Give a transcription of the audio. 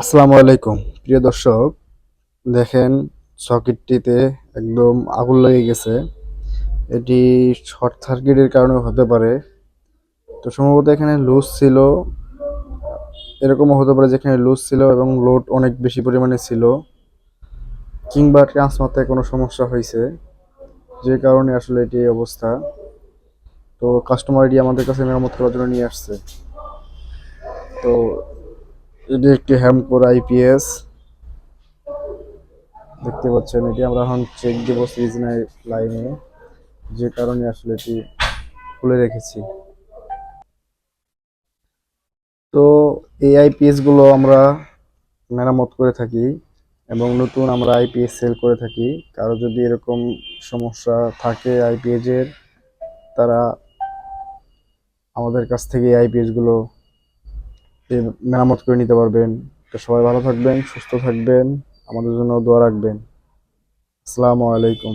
আসসালামু আলাইকুম। প্রিয় দর্শক, দেখেন সকেটটিতে একদম আগুন লেগে গেছে। এটি শর্ট সার্কিটের কারণে হতে পারে। তো সম্ভবত এখানে লুজ ছিল। এরকমও হতে পারে যেখানে লুজ ছিল এবং লোড অনেক বেশি পরিমাণে ছিল কিংবা ট্রান্সফারতে কোনো সমস্যা হয়েছে। যে কারণে আসলে এটি অবস্থা। তো কাস্টমার এটি আমাদের কাছে মেরামত করার জন্য নিয়ে আসছে। তো এটি একটি হ্যামকোর আইপিএস দেখতে পাচ্ছেন, এটি আমরা এখন চেক দেবো সিরিজ লাইনে। যে কারণে আসলে এটি খুলে রেখেছি। তো এই আইপিএসগুলো আমরা মেরামত করে থাকি এবং নতুন আমরা আইপিএস সেল করে থাকি। কারও যদি এরকম সমস্যা থাকে আইপিএস এর, তারা আমাদের কাছ থেকে আইপিএসগুলো এ মেরামত করে নিতে পারবেন। তো সবাই ভালো থাকবেন, সুস্থ থাকবেন, আমাদের জন্য দোয়া রাখবেন। আসসালামু আলাইকুম।